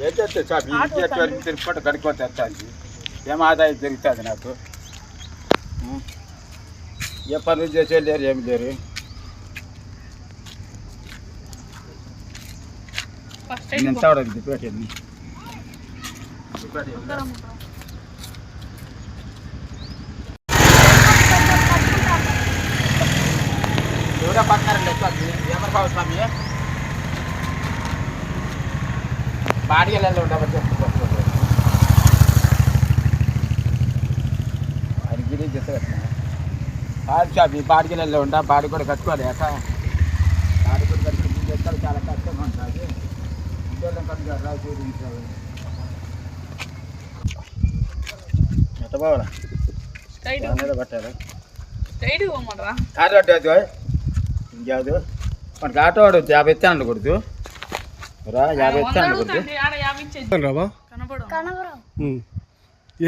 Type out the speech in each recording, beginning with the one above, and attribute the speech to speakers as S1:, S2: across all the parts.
S1: ఏం చేస్తే సార్ ఈ ఇచ్చే వరకు తిరుపతి కడుక్కొని తెస్తాను ఏం ఆదాయం జరుగుతుంది నాకు ఉం? ఏ పనులు చేసే లేరు ఏమి లేరు
S2: ఫస్ట్
S1: నేను ఎంత అవడం పెట్టండి ఎవరో పక్కన ఎవరు కావాలి స్వామి బాడిగలలో ఉండవచ్చు అది గిరి కాదు షాప్ బాడిగలలో ఉండ బాడి కూడా కట్టుకోలేక బాడి కూడా కట్టుకుని చేస్తారు? చాలా కష్టంగా ఉంటుంది. ఉద్యోగం కట్టుకోవాలి రాజు చూపించాలి పట్టాలి?
S2: స్ట్రైట్ పోమంటారా?
S1: కారు కట్టేది ఇంకేదు మనకి ఆటో వాడు యాభై ఇస్తాను కొడుతు రా యాభై
S3: రావా.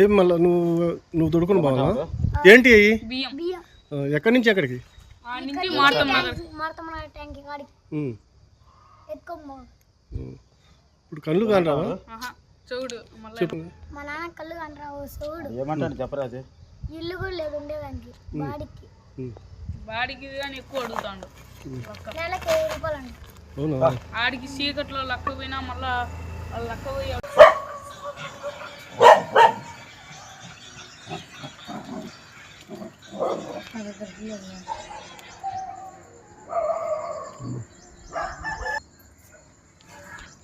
S3: ఏం మళ్ళా నువ్వు నువ్వు దొడుకుని బావా ఏంటి అయ్యి? ఎక్కడి నుంచి ఎక్కడికి. ఇప్పుడు కళ్ళు కాని రావా
S2: చూడు
S3: చెప్పు.
S4: మా నాన్న కళ్ళు కంటారా ఓ సోడు.
S1: ఏమంటాను చెప్పరాదు
S4: ఇల్లు కూడా లేదు ఉండేదానికి బాడికి.
S2: బాడికి కానీ ఎక్కువ అడుగుతాడు.
S4: నెలకి
S2: ఆడికి చీకట్లో లక్క పోయినా మళ్ళా లక్క పోయి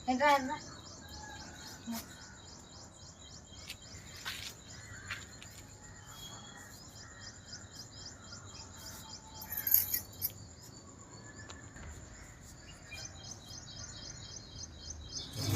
S4: ఇంకా ఎంత